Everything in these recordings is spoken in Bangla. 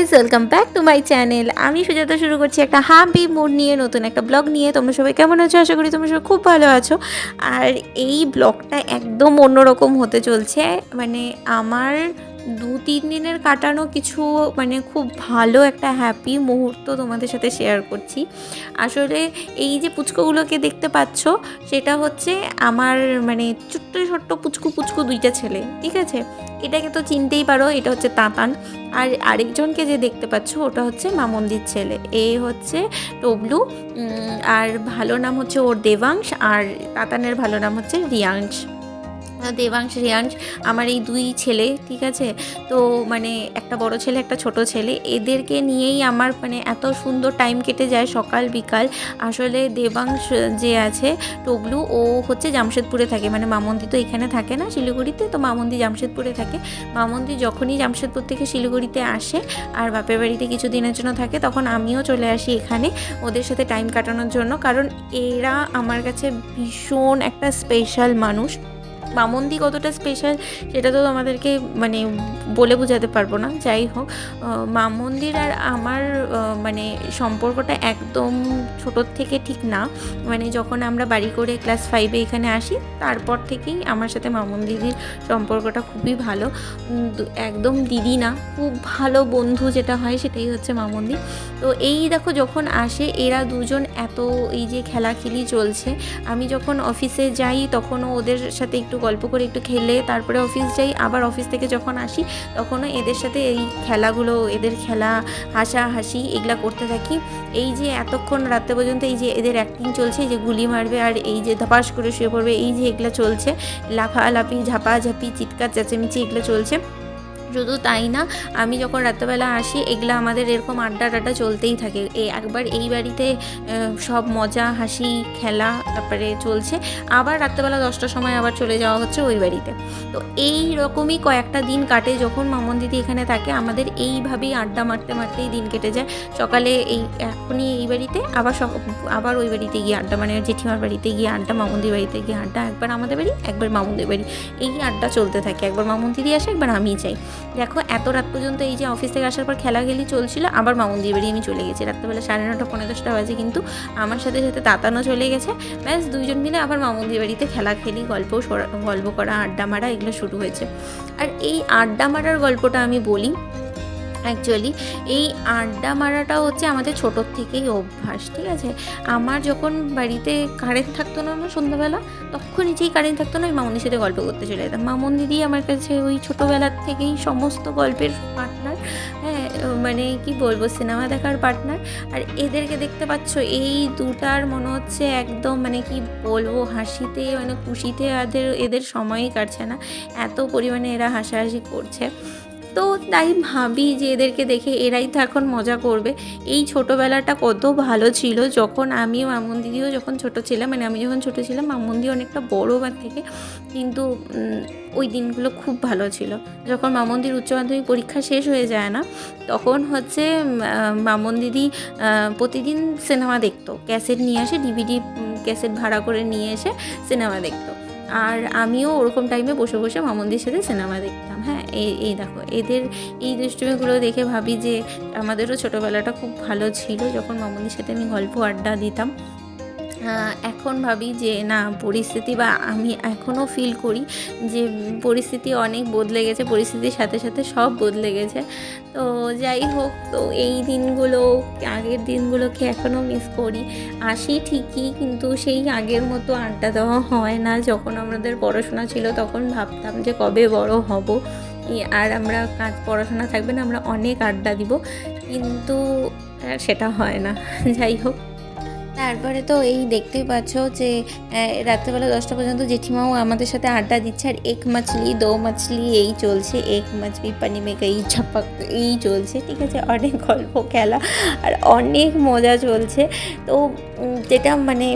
Guys welcome back to my channel আমি সুজাতা শুরু করছি একটা হ্যাপি মুড নিয়ে, নতুন একটা ব্লগ নিয়ে। তোমরা সবাই কেমন আছো? আশা করি তোমরা সবাই খুব ভালো আছো। আর এই ব্লগটা একদম অন্যরকম হতে চলছে। মানে আমার দু তিন দিনের কাটানো কিছু মানে খুব ভালো একটা হ্যাপি মুহূর্ত তোমাদের সাথে শেয়ার করছি। আসলে এই যে পুচকোগুলোকে দেখতে পাচ্ছ, সেটা হচ্ছে আমার মানে ছোট্ট ছোট্ট পুচকু পুচকু দুইটা ছেলে, ঠিক আছে? এটাকে তো চিনতেই পারো, এটা হচ্ছে তাতান। আর আরেকজনকে যে দেখতে পাচ্ছ, ওটা হচ্ছে মামন্দির ছেলে। এ হচ্ছে টবলু আর ভালো নাম হচ্ছে ওর দেবাংশ, আর তাতানের ভালো নাম হচ্ছে রিয়াংশ। দেবাংশ রিয়াংশ আমার এই দুই ছেলে, ঠিক আছে? তো মানে একটা বড় ছেলে, একটা ছোট ছেলে। এদেরকে নিয়েই আমার মানে এত সুন্দর টাইম কেটে যায় সকাল, বিকাল। আসলে দেবাংশ যে আছে টবলু ও হচ্ছে জামশেদপুরে থাকে। মানে মামন্দি তো এখানে থাকে না শিলিগুড়িতে? তো মামন্দি জামশেদপুরে থাকে। মামন্দি যখনই জামশেদপুর থেকে শিলিগুড়িতে আসে আর বাপের বাড়িতে কিছু দিনের জন্য থাকে, তখন আমিও চলে আসি এখানে ওদের সাথে টাইম কাটানোর জন্য। কারণ এরা আমার কাছে ভীষণ একটা স্পেশাল মানুষ। মামন্দি কতটা স্পেশাল সেটা তো আমাদেরকে মানে বলে বোঝাতে পারব না, যাই হোক। মামন্দির আর আমার মানে সম্পর্কটা একদম ছোটোর থেকে ঠিক না। মানে যখন আমরা বাড়ি করে ক্লাস ফাইভে এখানে আসি, তারপর থেকেই আমার সাথে মামন দিদির সম্পর্কটা খুবই ভালো। একদম দিদি না, খুব ভালো বন্ধু যেটা হয় সেটাই হচ্ছে মামন্দি তো এই দেখো যখন আসে, এরা দুজন এত এই যে খেলাখেলি চলছে, আমি যখন অফিসে যাই তখনও ওদের সাথে একটু গল্প করে একটু খেলে, তারপরে অফিস যাই, আবার অফিস থেকে যখন আসি, তখনও এদের সাথে এই খেলাগুলো, এদের খেলা হাসা হাসি এগুলা করতে থাকি। এই যে এতক্ষণ রাত্রে পর্যন্ত এই যে এদের অ্যাক্টিং চলছে যে গুলি মারবে আর এই যে ধপাস করে শুয়ে পড়বে, এই যে এগুলো চলছে, লাফালাফি, ঝাপাঝাপি, চিৎকার, চেঁচামেচি এগুলো চলছে। শুধু তাই না, আমি যখন রাত্রেবেলা আসি, এগুলো আমাদের এরকম আড্ডা টাড্ডা চলতেই থাকে। এই একবার এই বাড়িতে সব মজা, হাসি, খেলা তারপরে চলছে। আবার রাত্রেবেলা দশটার সময় আবার চলে যাওয়া হচ্ছে ওই বাড়িতে। তো এই রকমই কয়েকটা দিন কাটে। যখন মামন দিদি এখানে থাকে, আমাদের এইভাবেই আড্ডা মারতে মারতেই দিন কেটে যায়। সকালে এই, এখনই এই বাড়িতে, আবার আবার ওই বাড়িতে গিয়ে আড্ডা মানে জেঠিমার বাড়িতে গিয়ে আড্ডা মামুদির বাড়িতে গিয়ে আড্ডা, একবার আমাদের বাড়ি, একবার মামুদের বাড়ি। এই আড্ডা চলতে থাকে। একবার মামুন দিদি আসে, একবার আমি চাই দেখো, এত রাত পর্যন্ত এই যে অফিস থেকে আসার পর খেলা খেলি চলছিল, আবার মামুন্দির বাড়ি আমি চলে গেছি। রাত্রেবেলা সাড়ে নটা, পনেরো দশটা বাজে কিন্তু আমার সাথে সাথে তাতানো চলে গেছে। ব্যাস, দুইজন মিলে আবার মামুন্দির বাড়িতে খেলা খেলি, গল্প গল্প করা, আড্ডা মারা এগুলো শুরু হয়েছে। আর এই আড্ডা মারার গল্পটা আমি বলি অ্যাকচুয়ালি এই আড্ডা মারাটা হচ্ছে আমাদের ছোটোর থেকেই অভ্যাস, ঠিক আছে? আমার যখন বাড়িতে কারেন্ট থাকতো না সন্ধ্যাবেলা তখন যেই কারেন্ট থাকতো না, আমি মামনির সাথে গল্প করতে চলে যেতাম। মামন দিদি আমার কাছে ওই ছোটোবেলার থেকেই সমস্ত গল্পের পার্টনার হ্যাঁ মানে কি বলব, সিনেমা দেখার পার্টনার আর এদেরকে দেখতে পাচ্ছ, এই দুটার মনে হচ্ছে একদম মানে কি বলব, হাসিতে মানে খুশিতে এদের এদের সময়ই কাটছে না। এত পরিমাণে এরা হাসাহাসি করছে। তো তাই ভাবি যে এদেরকে দেখে এরাই তো এখন মজা করবে। এই ছোটোবেলাটা কত ভালো ছিল। যখন আমিও মামুন দিদিও যখন ছোট ছিলাম মানে আমি যখন ছোট ছিলাম, মামুন দি অনেকটা বড় আমার থেকে, কিন্তু ওই দিনগুলো খুব ভালো ছিল। যখন মামন্দির উচ্চ মাধ্যমিক পরীক্ষা শেষ হয়ে যায় না, তখন হচ্ছে মামন দিদি প্রতিদিন সিনেমা দেখতো। ক্যাসেট নিয়ে আসে ডিভিডি ক্যাসেট ভাড়া করে নিয়ে এসে সিনেমা দেখতো। আর আমিও ওরকম টাইমে বসে বসে মামন্দির সাথে সিনেমা দেখতাম। হ্যাঁ এই এই দেখো, এদের এই দুষ্টুমিগুলো দেখে ভাবি যে আমাদেরও ছোটোবেলাটা খুব ভালো ছিল। যখন মামুনির সাথে আমি গল্প আড্ডা দিতাম এখন ভাবি যে, না, পরিস্থিতি বা আমি এখনও ফিল করি যে, পরিস্থিতি অনেক বদলে গেছে, পরিস্থিতির সাথে সাথে সব বদলে গেছে। তো যাই হোক, তো এই দিনগুলো, আগের দিনগুলোকে এখনও মিস করি। আসি ঠিকই, কিন্তু সেই আগের মতো আড্ডা দেওয়া হয় না। যখন আমাদের পড়াশোনা ছিল, তখন ভাবতাম যে, কবে বড় হব? আর আমরা কাজ, পড়াশোনা থাকবে না, আমরা অনেক আড্ডা দিব। কিন্তু সেটা হয় না। যাই হোক। তারপরে তো এই দেখতেই পাচ্ছ যে রাত্রেবেলা দশটা পর্যন্ত জেঠিমাও আমাদের সাথে আড্ডা দিচ্ছে আর এক মাছলি, দো মাছলি, এই চলছে, এক মাছলি পানি মেঘা এই ঝাপাক, এই চলছে, ঠিক আছে, অনেক গল্প, খেলা, আর অনেক মজা চলছে। তো যেটা মানে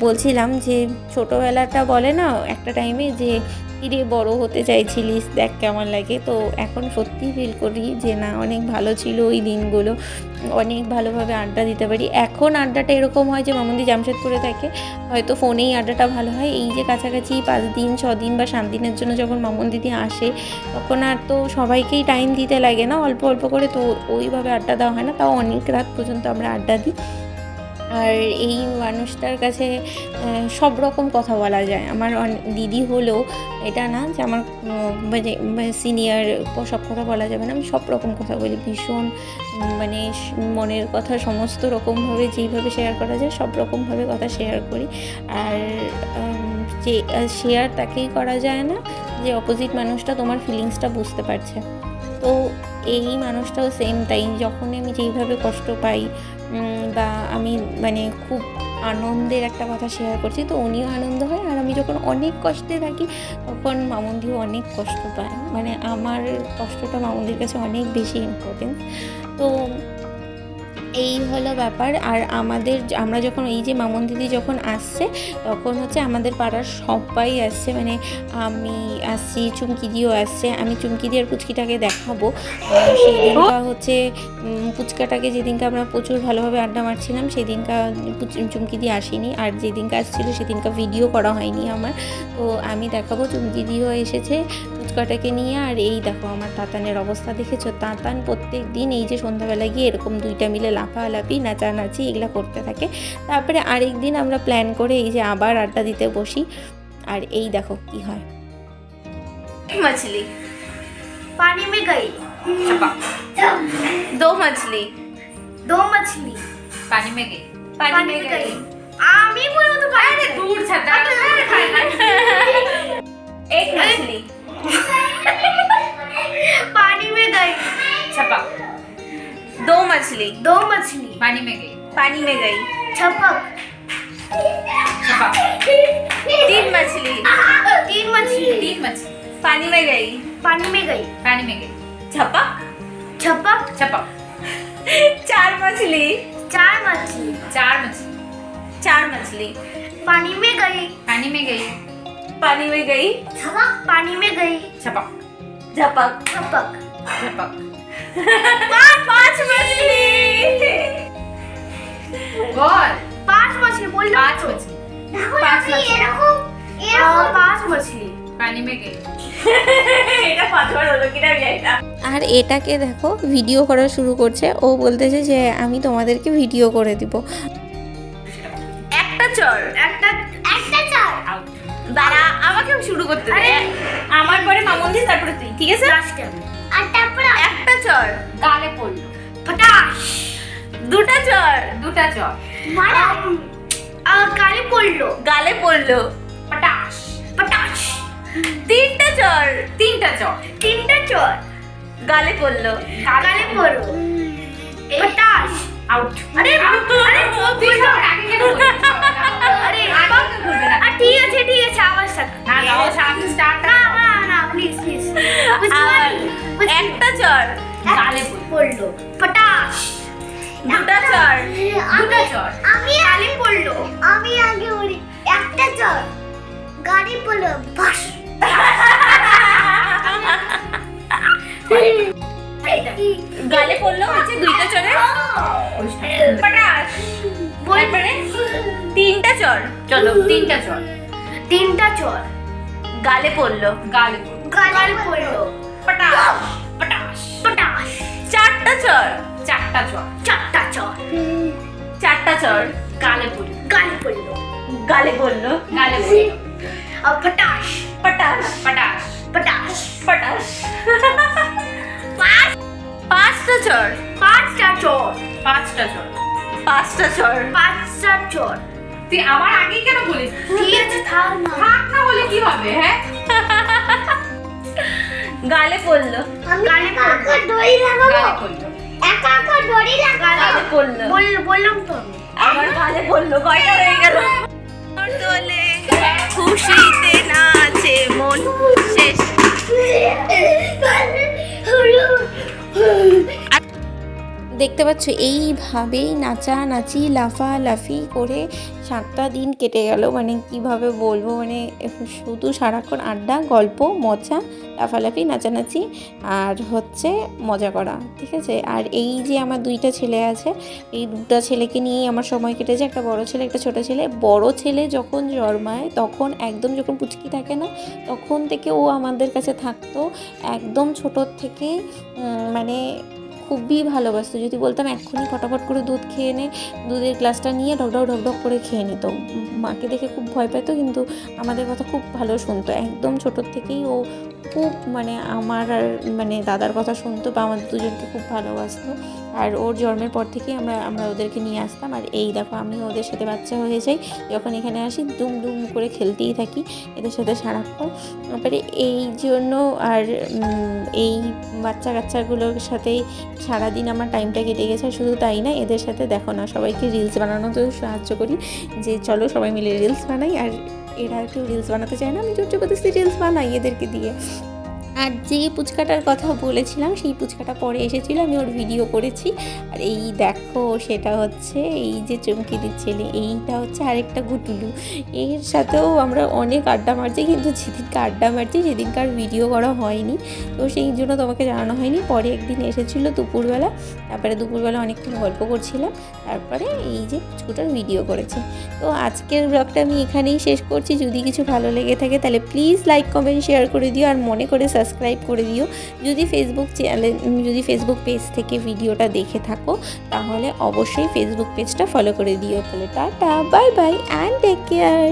বলছিলাম যে ছোটোবেলাটা বলে না, একটা টাইমে যে, কিরে বড় হতে চাইছিলিস, দেখ কেমন লাগে। তো এখন সত্যি ফিল করি যে, না, অনেক ভালো ছিল ওই দিনগুলো। অনেক ভালোভাবে আড্ডা দিতে পারি। এখন আড্ডাটা এরকম হয় যে মামুদি জামশেদপুরে থাকে, হয়তো ফোনেই আড্ডাটা ভালো হয়। এই যে কাছাকাছি পাঁচ দিন, ছ দিন বা সাত দিনের জন্য যখন মামুন দিদি আসে, তখন আর তো সবাইকেই টাইম দিতে লাগে না, অল্প অল্প করে। তো ওইভাবে আড্ডা দেওয়া হয় না। তাও অনেক রাত পর্যন্ত আমরা আড্ডা দিই। আর এই মানুষটার কাছে সব রকম কথা বলা যায়। আমার দিদি হলেও এটা না যে আমার মানে সিনিয়র সব কথা বলা যাবে না। আমি সব রকম কথা বলি। ভীষণ মানে মনের কথা সমস্ত রকমভাবে যেইভাবে শেয়ার করা যায়, সব রকমভাবে কথা শেয়ার করি। আর যে শেয়ার তাকেই করা যায় না যে অপোজিট মানুষটা তোমার ফিলিংসটা বুঝতে পারছে। তো এই মানুষটাও সেম তাই। যখন আমি যেইভাবে কষ্ট পাই বা আমি মানে খুব আনন্দের একটা কথা শেয়ার করছি। তো উনিও আনন্দ হয় আর আমি যখন অনেক কষ্টে থাকি, তখন মামুন্দিও অনেক কষ্ট পায়। মানে আমার কষ্টটা মামুন্দির কাছে অনেক বেশি ইম্পর্টেন্ট তো এই হলো ব্যাপার। আর আমাদের আমরা যখন এই যে মামুন দিদি যখন আসছে, তখন হচ্ছে আমাদের পাড়ার সবাই আসছে। মানে আমি আসছি চুমকিদিও আসছে। আমি চুমকি দিয়ে আর পুচকিটাকে দেখাবো। দিনটা হচ্ছে পুচকাটাকে যেদিনকে আমরা প্রচুর ভালোভাবে আড্ডা মারছিলাম, সেদিনকা চুমকি দিয়ে আসেনি। আর যেদিনকে আসছিল, সেদিনকা ভিডিও করা হয়নি আমার। তো আমি দেখাবো, চুমকি দিও এসেছে। পুচকাটাকে নিয়ে আর এই দেখো আমার তাঁতানের অবস্থা দেখেছ? তাঁতান প্রত্যেক দিন এই যে সন্ধ্যাবেলা গিয়ে এরকম দুইটা মিলে লাফালাফি নাচানাচি এগুলো করতে থাকে। তারপরে আরেক দিন আমরা প্ল্যান করে এই যে আবার আড্ডা দিতে বসি। আর এই দেখো কি হয়। মাছলি। পানি মে গই। দো মাছলি। দো মাছলি। পানি মে গই। পানি মে গই। আমি বলব তো দূর ছাতা। হ্যাঁ, হ্যাঁ। এক মাছলি। पानी में गई। छपक दो मछली। दो मछली। पानी में गई। पानी में गई। छपक तीन मछली। तीन मछली। तीन मछली। पानी में गई। पानी में गई। पानी में गई। छपक छपक छपक चार मछली। चार मछली। चार मछली। चार मछली। पानी में गई। पानी में गई। পানি মে গাই छपक पानी में गई छपक ঝাপাক छपक छपक পাঁচ মাছলি गोल पांच मछली बोल लो पांच मछली पांच मछली हाँ, पांच मछली पानी में गई এটা পাঁচবার হলো কিনা আমি জানি না আর এটাকে দেখো ভিডিও করা শুরু করছে ও বলতেছে যে আমি তোমাদেরকে ভিডিও করে দিব একটা চর একটা একটা চার आउट দাঁড়া আমাকে শুরু করতে দে। আমার পরে মামুন দিস তারপরে তুই ঠিক আছে? আর তারপরে একটা চর। গালে পড়ল। ফটাশ দুটা চর। দুটা চর। মারা। গালে পড়ল। গালে পড়ল। পটাশ পটাশ তিনটা চর। তিনটা চর। তিনটা চর। গালে পড়ল। গালে পড়ল। পটাশ আউট আরে আরে তো আগে কেন আরে আগে বলবে না। আর ঠিক আছে ঠিক আছে আবার স্টার্ট না গাও সামনে স্টার্ট না না না প্লিজ প্লিজ একটা চর। গালে পড়ল। পটাশ দুটা চর। দুটা চর। আমি কালি পড়ল। আমি আগে বলি একটা চর। গাড়ি পড়ল বাস। গালে পড়ল হচ্ছে দুইটা চলো তিনটা চর তিনটা চর গালে পড়ল। গালে পড়ল। গাড়ি পড়ল। পটাশ। পটাশ। পটাশ। চারটা চর চারটা চর চারটা চর চারটা চর গালে পড়ল। গাড়ি পড়ল। গালে পড়ল। গালে পড়ল। আর পটাশ। পটাশ। পটাশ। পটাশ। পটাশ। পাঁচ। পাঁচটা চর পাঁচটা চর পাঁচটা চর পাঁচটা চর পাঁচটা চর তুই আমার আগে কেন বলিস? ঠিক আছে থাক না। থাক না বলে কি হবে হ্যাঁ? গালে পড়ল। গাড়ি পড়ল। দড়ি গালে পড়ল। একা একা দড়ি গালে পড়ল। বললাম তো। আমার গালে পড়ল কয়টা হয়ে গেল? দোলে খুশিতে নাচে মন শেষ। দেখতে পাচ্ছ এইভাবেই নাচানাচি লাফালাফি করে সাতটা দিন কেটে গেল। মানে কীভাবে বলব মানে শুধু সারাক্ষণ আড্ডা, গল্প, মজা, লাফালাফি, নাচানাচি আর হচ্ছে মজা করা, ঠিক আছে? আর এই যে আমার দুইটা ছেলে আছে, এই দুটো ছেলেকে নিয়েই আমার সময় কেটেছে। একটা বড় ছেলে, একটা ছোট ছেলে। বড় ছেলে যখন জন্মায়, তখন একদম যখন পুচকি থাকে না, তখন থেকে ও আমাদের কাছে থাকতো। একদম ছোটোর থেকে মানে খুবই ভালোবাসতো। যদি বলতাম এক্ষুনি ফটাফট করে দুধ খেয়ে নে, দুধের গ্লাসটা নিয়ে ঢকঢক ঢকঢক করে খেয়ে নিত। মাকে দেখে খুব ভয় পেত কিন্তু আমাদের কথা খুব ভালো শুনতো। একদম ছোটোর থেকেই ও খুব মানে আমার আর মানে দাদার কথা শুনতো বা আমাদের দুজনকে খুব ভালোবাসতো। আর ওর জন্মের পর থেকেই আমরা আমরা ওদেরকে নিয়ে আসতাম। আর এই দেখো, আমি ওদের সাথে বাচ্চা হয়ে যাই। যখন এখানে আসি, দুম দুম করে খেলতেই থাকি এদের সাথে সারাক্ষণ। তারপরে এই জন্য আর এই বাচ্চা কাচ্চাগুলোর সাথেই সারাদিন আমার টাইমটা কেটে গেছে। শুধু তাই না, এদের সাথে দেখো না, সবাইকে রিলস বানানোতেও সাহায্য করি। যে চলো সবাই মিলে রিলস বানাই। আর এরা কেউ রিলস বানাতে চায় না। আমি জোর জবরদস্তি রিলস বানাই এদেরকে দিয়ে। আর যে পুচকাটার কথা বলেছিলাম, সেই পুচকাটা পরে এসেছিল, আমি ওর ভিডিও করেছি। আর এই দেখো, সেটা হচ্ছে এই যে চমকিদির ছেলে, এইটা হচ্ছে আরেকটা গুটুলু। এর সাথেও আমরা অনেক আড্ডা মারছি, কিন্তু যেদিনকে আড্ডা মারছি, সেদিনকার ভিডিও করা হয়নি। তো সেই জন্য তোমাকে জানানো হয়নি। পরে একদিন এসেছিল দুপুরবেলা, তারপরে দুপুরবেলা অনেকক্ষণ গল্প করছিলাম, তারপরে এই যে পুচকুটার ভিডিও করেছি। তো আজকের ব্লগটা আমি এখানেই শেষ করছি। যদি কিছু ভালো লেগে থাকে, তাহলে প্লিজ লাইক কমেন্ট শেয়ার করে দিও। আর মনে করে সাবস্ক্রাইব করে দিও। যদি ফেসবুক চ্যানেল যদি ফেসবুক পেজ থেকে ভিডিওটা দেখে থাকো, তাহলে অবশ্যই ফেসবুক পেজটা ফলো করে দিও। তাহলে tata bye bye and take care